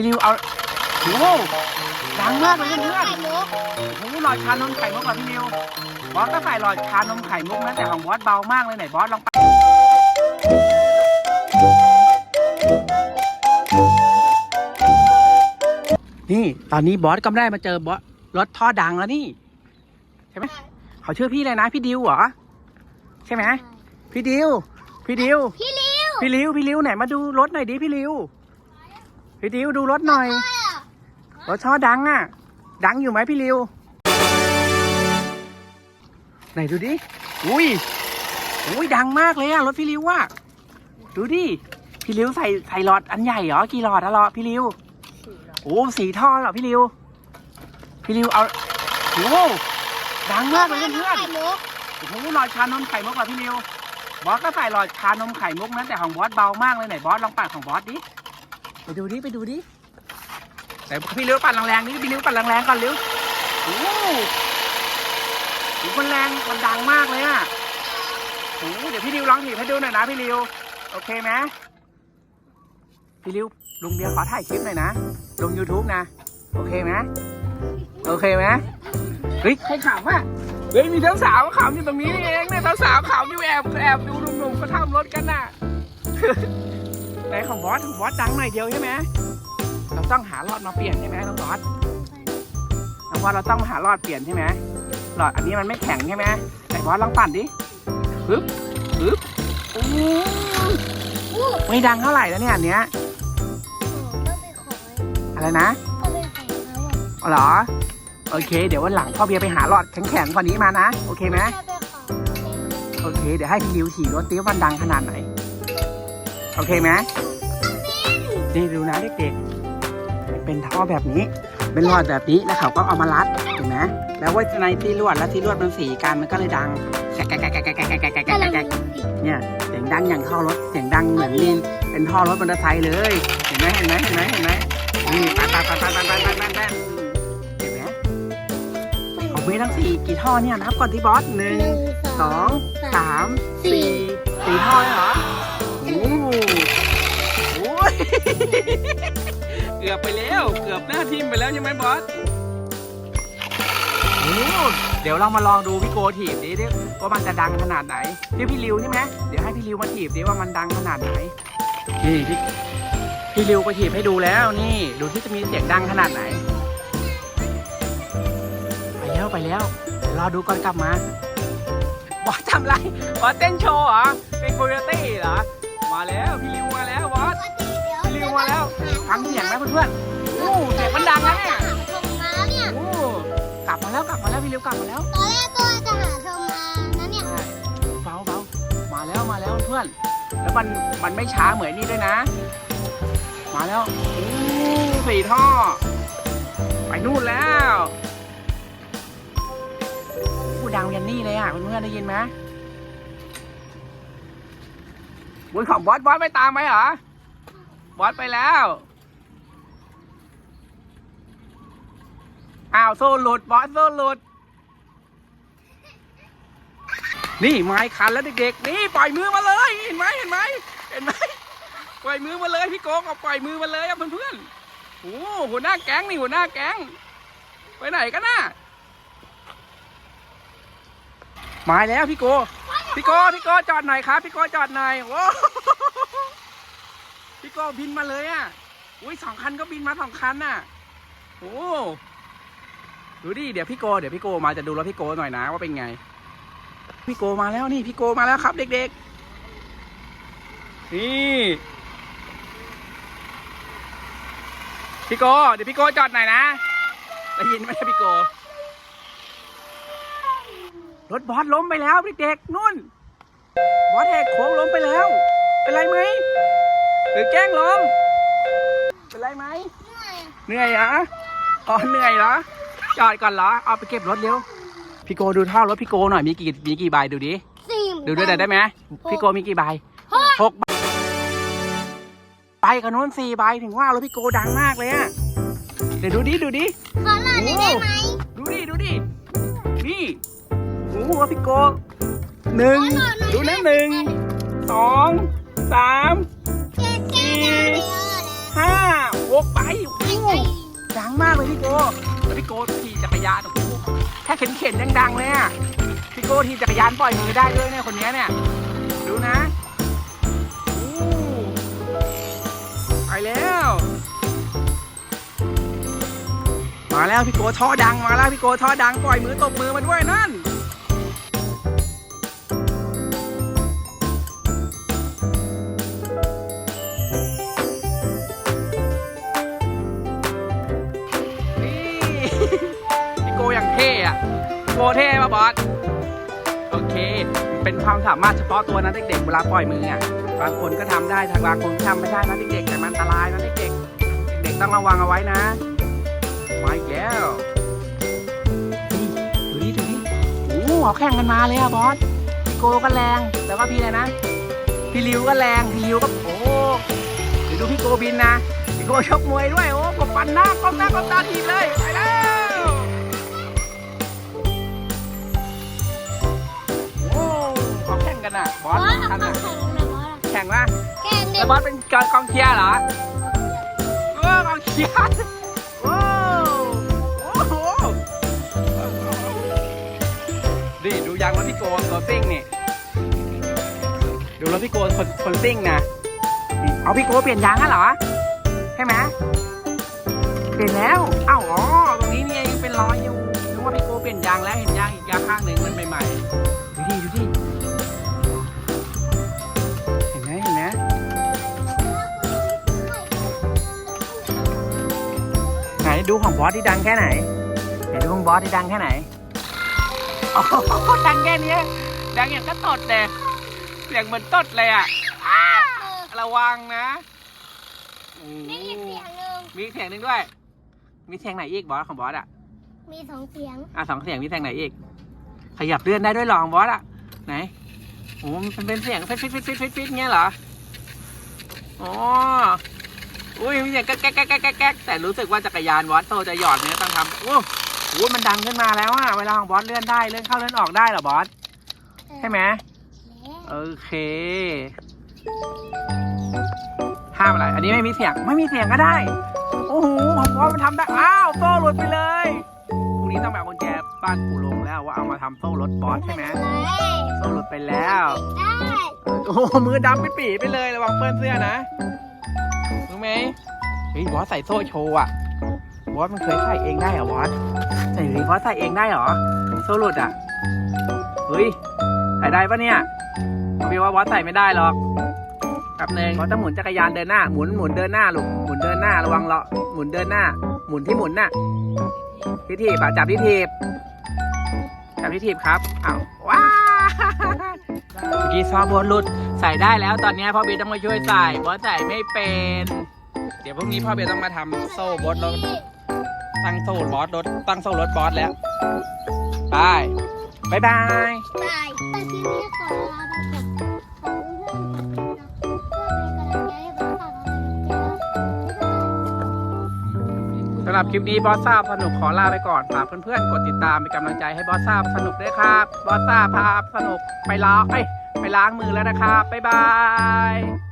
พี่ริวเอาโอ้โหดังมากเลยเพื่อนไข่มุกๆโอ้โหหลอดชานมไข่มุกเหรอพี่ริวบอสก็ใส่หลอดชานมไข่มุกนะแต่ของบอสเบามากเลยไหนบอสลองไปนี่ตอนนี้บอสก็ได้มาเจอบอสรถท่อดังแล้วนี่ ใช่ไหมเขาชื่อพี่เลยนะพี่ดิวเหรอใช่ไหมพี่ดิวพี่ดิวพี่ลิวพี่ริวพี่ริวไหนมาดูรถหน่อยดิพี่ริว พี่ดิวดูรถหน่อย รถช่อดังอะ ดังอยู่ไหมพี่ริว ไหนดูดิ อุ้ย อุ้ยดังมากเลยอะรถพี่ริวอะ ดูดิ พี่ริวใส่ใส่หลอดอันใหญ่เหรอ กี่หลอดอะหลอดพี่ริวโอ้สีท่อเหรอพี่ริว พี่ริวเอาโอ้ดังมากเลยเพื่อนไข่มุกๆโอ้โหหลอดชานมไข่มุกเหรอพี่ริว บอสก็ใส่หลอดชานมไข่มุกนะแต่ของบอสเบามากเลยไหนบอสลองปั่นของบอสดิ ไปดูดิไปดูดิไหนพี่ริวปั่นแรงๆนี่พี่ริวปั่นแรงๆก่อนเร็วโอ้โหโอ้โหมันแรงมันดังมากเลยอะโอ้โหเดี๋ยวพี่ริวลองถีบให้ดูหน่อยนะพี่ริวโอเคไหมพี่ริวลุงเบียร์ขอถ่ายคลิปหน่อยนะลง YouTube นะ โอเคไหมโอเคไหมเฮ้ยใครขำอะเฮ้ยมีทั้งสาวขำอยู่ตรงนี้เองเนี่ยทั้งสาวขำอยู่แอบแอบดูหนุ่มๆเขาทำรถกันน่ะ ไหนของบอสของบอสดังหน่อยเดียวใช่ไหมเราต้องหาหลอดมาเปลี่ยนใช่ไหมน้องบอสน้องบอสเราต้องหาหลอดเปลี่ยนใช่ไหมหลอดอันนี้มันไม่แข็งใช่ไหมไหนบอสลองปั่นดิปึ๊บปึ๊บโอ้ยไม่ดังเท่าไหร่แล้วเนี่ยอันเนี้ยอะไรนะอเขาอะอ๋อเหรอ โอเค เดี๋ยววันหลังพ่อเบียร์ไปหาหลอดแข็งๆกว่านี้มานะ โอเคไหมโอเค เดี๋ยวให้พี่ริวขี่รถติ้วมันดังขนาดไหน โอเคไหมนี่ดูนะเด็กๆมันเป็นท่อแบบนี้ เป็นหลอดแบบนี้แล้วเขาก็เอามารัดเห็นไหมแล้วว่าในที่ลวดและที่ลวดมันสีกันมันก็เลยดังแกะแกะแกะแกะแกะแกะแกะแกะแกะก็เลยแกะมีสีเนี่ยเสียงดังอย่างท่อรถเสียงดังเหมือนนี่เป็นท่อรถมอเตอร์ไซค์เลยเห็นไหมเห็นไหมเห็นไหมเห็นไหมนี่ปันปันปันปันปันปันปันปันปันเห็นไหมของมีทั้งสี่กี่ท่อเนี่ยนับก่อนที่บอสหนึ่งหนึ่งสองสามสี่สี่ท่อเลยเหรอโอ้ กือบไปแล้ว เกือบหน้าทิมไปแล้วใช่ไหมบอสโอ้เดี๋ยวเรามาลองดูพี่โกถีบดิดิว่ามันจะดังขนาดไหนนี่พี่ริวใช่ไหมเดี๋ยวให้พี่ริวมาถีบดิว่ามันดังขนาดไหนนี่พี่พี่ริวไปถีบให้ดูแล้วนี่ ดูที่จะมีเสียงดังขนาดไหน ไปแล้วไปแล้วเดี๋ยวรอดูก่อนกลับมาบอสทำไรบอสเต้นโชว์เหรอเป็นโคโยตี้เหรอมาแล้วพี่ริวมาแล้วบอส พี่ริวมาแล้วฟังเสียงไหมเพื่อนๆโอ้เสียงมันดังนะเนี่ยหาชมม้าเนี่ย โอ้กลับมาแล้วกลับมาแล้วพี่ริวกลับมาแล้วตอนแรกก็จะหาชมม้านะเนี่ยใช่เบาเบามาแล้วมาแล้วเพื่อนแล้วมันมันไม่ช้าเหมือนนี่ด้วยนะ มาแล้วโอ้สี่ท่อ ไปนู่นแล้วโอ้ดังยันนี่เลยอะเพื่อนๆได้ยินไหมบุญของบอสบอสไม่ตามไหมเหรอ บอสไปแล้ว อ้าวโซ่หลุด บอสโซ่หลุด นี่ไม้คันแล้วเด็กๆ นี่ปล่อยมือมาเลย เห็นไหมเห็นไหมเห็นไหมปล่อยมือมาเลยพี่โกงเอาปล่อยมือมาเลยอะเพื่อนๆโอ้โหหัวหน้าแก๊งนี่หัวหน้าแก๊ง ไปไหนกันน่ะมาแล้วพี่โก พี่โก พี่โกจอดหน่อยครับ พี่โกจอดหน่อยโอ้ พี่โกบินมาเลยอะ อุ้ยสองคันก็บินมาสองคันน่ะ โอ้ดูดิ เดี๋ยวพี่โก เดี๋ยวพี่โกมาจะดูรถพี่โกหน่อยนะว่าเป็นไง พี่โกมาแล้วนี่พี่โกมาแล้วครับ เด็กๆ นี่พี่โก เดี๋ยวพี่โกจอดหน่อยนะได้ยินไหมพี่โก รถบอสล้มไปแล้วเด็กๆนุ่น บอสแหกโค้งล้มไปแล้ว เป็นไรไหม หรือแกล้งล้มเป็นไรไหมเหนื่อยเหรออ๋อเหนื่อยเหรอจอดก่อนเหรอเอาไปเก็บรถเร็วพี่โกดูท่ารถพี่โกหน่อยมีกี่มีกี่ใบดูดิสี่ดูด้วยหน่อยได้ไหมพี่โกมีกี่ใบหกใบไปกับนู้นสี่ใบถึงว่ารถพี่โกดังมากเลยอะเดี๋ยวดูดิดูดิขอหน่อยได้ไหมดูดิดูดินี่โอ้โหรถพี่โกหนึ่งดูนะหนึ่งสองสาม เจ๊เจ๊ห้าหกไปโอ้โหดังมากเลยพี่โกแล้วพี่โกขี่จักรยานโอ้โหแค่เข็นเข็นๆยังดังเลยอะพี่โกขี่จักรยานปล่อยมือได้ด้วยเนี่ยคนนี้เนี่ยดูนะไปแล้ว มาแล้วพี่โกท่อดังมาแล้วพี่โกท่อดังปล่อยมือตบมือมาด้วยนั่น ความสามารถเฉพาะตัวนะเด็กๆเวลาปล่อยมืออะบางคนก็ทำได้ทางบางคนก็ทำไม่ได้นะเด็กๆแต่มันอันตรายนะเด็กๆเด็กต้องระวังเอาไว้นะมาอีกแล้วนี่ดูดิดูดิโอ้โหเอาแข่งกันมาเลยอะบอสพี่โกก็แรงแล้วก็พี่อะไรนะพี่ริวก็แรงพี่ริวก็โอ้เดี๋ยวดูพี่โกบินนะพี่โกชกมวยด้วยโอ้กบปันหน้าก้มหน้าก้มตาทีเลยไป กันอะบบออสสทันเอาอะแข่งนะบอสอะแข่งว่าแข่งเด็แล้กวบอสเป็นกองเชียร์เหรอเออกองเชียร์โอ้โอ้โหดิดูยางรถพี่โกรถซิ่งนี่ดูรถพี่โกคนคนซิ่งนะนี่เอาพี่โกเปลี่ยนยางแล้วเหรอใช่ไหมเปลี่ยนแล้วเอ้าอ๋อ บอสที่ดังแค่ไหนไหนดูของบอสที่ดังแค่ไหนโอ้โหดังแค่นี้ดังอย่างก็ตดเลยเสียงเหมือนตดเลยอะอ้าระวังนะโอ้มีอีกเสียงหนึ่งมีเสียงหนึ่งด้วย มีเสียงไหนอีกบอสของบอสอะ มีสองเสียง อะสองเสียงมีเสียงไหนอีก ขยับเลื่อนได้ด้วยเหรอของบอสอะ ไหนโอ้มันเป็นเสียงฟิตฟิตฟิตฟิตฟิตฟิตเงี้ยเหรอ อ๋อ อุ้ยมีเสียงแก๊กแก๊กแก๊กแก๊กแก๊กแก๊กแต่รู้สึกว่าจักรยานบอสโตจะหยอดเนี่ยต้องทำโอ้โหมันดังขึ้นมาแล้วอะเวลาของบอสเลื่อนได้เลื่อนเข้าเลื่อนออกได้เหรอบอสใช่ไหมโอเคห้ามอะไร อันนี้ไม่มีเสียงไม่มีเสียงก็ได้ โอ้โหของบอสมันทำได้ อ้าวโซ่หลุดไปเลยพรุ่งนี้ต้องแบบกุญแจบ้านปู่ลงแล้วว่าเอามาทำโซ่รถบอสใช่ไหมโซ่หลุดไปแล้วได้โอ้โหมือดำไปปีไปเลยระวังเปื้อนเสื้อนะ รู้ไหมเฮ้ยบอสใส่โซ่โชว์อะบอสมันเคยใส่เองได้เหรอบอสใส่ดิบอสใส่เองได้เหรอโซ่หลุดอะเฮ้ยใส่ได้ปะเนี่ยพี่ว่าบอสใส่ไม่ได้หรอกแป๊บนึงบอสต้องหมุนจักรยานเดินหน้าหมุนหมุนเดินหน้าลูกหมุนเดินหน้าระวังเลาะหมุนเดินหน้า หมุนที่หมุนน่ะที่ถีบอะจับที่ถีบจับที่ถีบครับอ้าวว้าเมื่อกี้ซ้อมบอสหลุด ใส่ได้แล้วตอนนี้พ่อเบยต้องมาช่วยใส่บอสใส่ไม่เป็น เดี๋ยวพรุ่งนี้พ่อเบยต้องมาทำโซ่บอสรถตั้งโซ่บอสรถตั้งโซ่รถบอสแล้วไปบายบายไปแต่ทีนี้ขอลาไปก่อนขอเพื่อนๆเป็นกำลังใจให้บอสฝาสำหรับคลิปนี้บอสซ่าสนุกขอลาไปก่อนฝากเพื่อนๆกดติดตามเป็นกำลังใจให้บอสซ่าสนุกด้วยครับ บอสซ่าพาสนุกไปล้อ้ยไป ล้างมือแล้วนะครับบ๊ายบาย